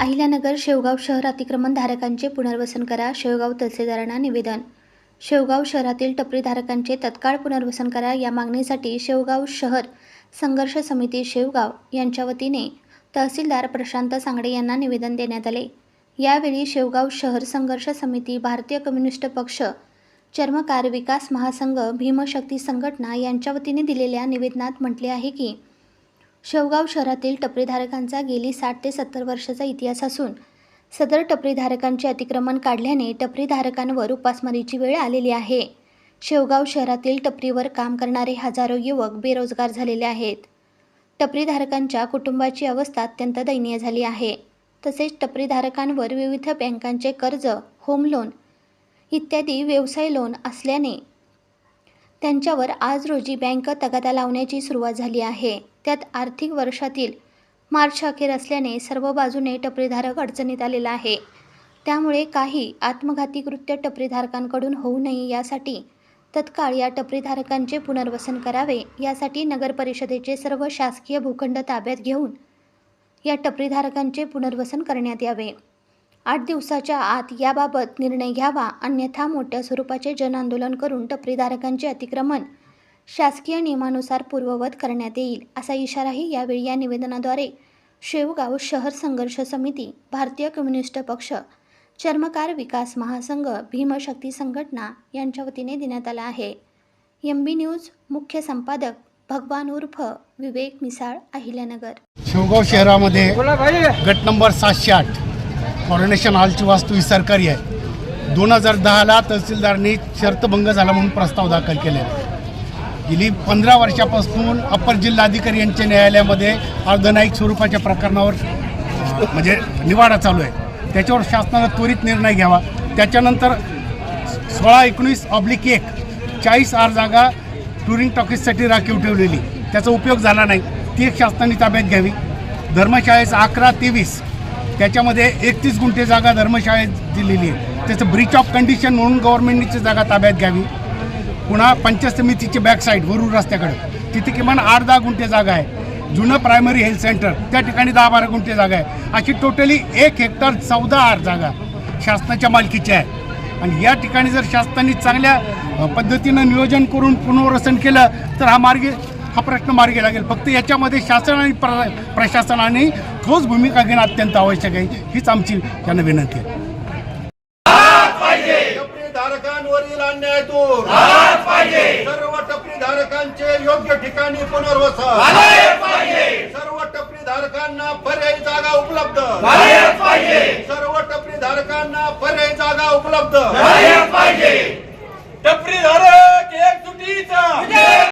अहिल्यानगर शेवगाव शहर अतिक्रमण धारकांचे पुनर्वसन करा शेवगाव तहसीलदारांना निवेदन. शेवगाव शहरातील टपरीधारकांचे तत्काळ पुनर्वसन करा या मागणीसाठी शेवगाव शहर संघर्ष समिती शेवगाव यांच्या वतीने तहसीलदार प्रशांत सांगडे यांना निवेदन देण्यात आले. यावेळी शेवगाव शहर संघर्ष समिती भारतीय कम्युनिस्ट पक्ष चर्मकार विकास महासंघ भीमशक्ती संघटना यांच्या वतीने दिलेल्या निवेदनात म्हटले आहे की शेवगाव शहरातील टपरीधारकांचा गेली साठ ते सत्तर वर्षाचा इतिहास असून सदर टपरीधारकांचे अतिक्रमण काढल्याने टपरीधारकांवर उपासमारीची वेळ आलेली आहे. शेवगाव शहरातील टपरीवर काम करणारे हजारो युवक बेरोजगार झालेले आहेत. टपरीधारकांच्या कुटुंबाची अवस्था अत्यंत दयनीय झाली आहे. तसेच टपरीधारकांवर विविध बँकांचे कर्ज होम लोन इत्यादी व्यवसाय लोन असल्याने त्यांच्यावर आज रोजी बँक तगादा लावण्याची सुरुवात झाली आहे. त्यात आर्थिक वर्षातील मार्च अखेर असल्याने सर्व बाजूने टपरीधारक अडचणीत आलेला आहे. त्यामुळे काही आत्मघाती कृत्य टपरीधारकांकडून होऊ नये यासाठी तत्काळ या टपरीधारकांचे पुनर्वसन करावे यासाठी नगर परिषदेचे सर्व शासकीय भूखंड ताब्यात घेऊन या टपरीधारकांचे पुनर्वसन करण्यात यावे. आठ दिवसाच्या आत याबाबत निर्णय घ्यावा अन्यथा मोठ्या स्वरूपाचे जनआंदोलन करून टपरीधारकांचे अतिक्रमण शासकीय नियमानुसार पूर्ववत करण्यात येईल असा इशाराही यावेळी या निवेदनाद्वारे शेवगाव शहर संघर्ष समिती भारतीय कम्युनिस्ट पक्ष चर्मकार विकास महासंघ भीमशक्ती संघटना यांच्या वतीने देण्यात आला आहे. एम बी न्यूज मुख्य संपादक भगवान उर्फ विवेक मिसाळ अहिल्यानगर. शेवगाव शहरामध्ये गट नंबर सातशे आठ कॉर्डिनेशन हॉलची वास्तू ही सरकारी आहे. दोन हजार दहाला तहसीलदारनी शर्तभंग झाला म्हणून प्रस्ताव दाखल केलेला आहे. गेली पंधरा वर्षापासून अप्पर जिल्हाधिकारी यांच्या न्यायालयामध्ये अर्धनाईक स्वरूपाच्या प्रकरणावर म्हणजे निवाडा चालू आहे. त्याच्यावर शासनानं त्वरित निर्णय घ्यावा. त्याच्यानंतर सोळा एकोणीस ऑब्लिक एक चाळीस आर जागा टुरिंग टॉकीजसाठी राखीव ठेवलेली. त्याचा उपयोग झाला नाही. ती एक शासनाने ताब्यात घ्यावी. धर्मशाळेचं अकरा तेवीस त्याच्यामध्ये एकतीस गुंठे जागा धर्मशाळेत दिलेली आहे. त्याचं ब्रीच ऑफ कंडिशन म्हणून गव्हर्नमेंटची जागा ताब्यात घ्यावी. पुन्हा पंचायत समितीची बॅक साईड रस्त्याकडे. तिथे किमान आठ दहा गुंठे जागा आहे. जुनं प्रायमरी हेल्थ सेंटर त्या ठिकाणी दहा बारा गुंठे जागा आहे. अशी टोटली एक हेक्टर चौदा आठ जागा शासनाच्या मालकीची आहे आणि या ठिकाणी जर शासनाने चांगल्या पद्धतीनं नियोजन करून पुनर्वसन केलं तर हा मार्ग हा प्रश्न मार्गी लागेल. फक्त याच्यामध्ये शासन आणि प्र प्रशासनाने ठोस भूमिका घेणं अत्यंत आवश्यक आहे. हीच आमची त्यांना विनंती आहे. अन्यायातून सर्व टपरी धारकांचे योग्य ठिकाणी पुनर्वसन. सर्व टपरी धारकांना पर्यायी जागा उपलब्ध. सर्व टपरी धारकांना पर्यायी जागा उपलब्ध. टपरी धारक एक एकजुटीचा.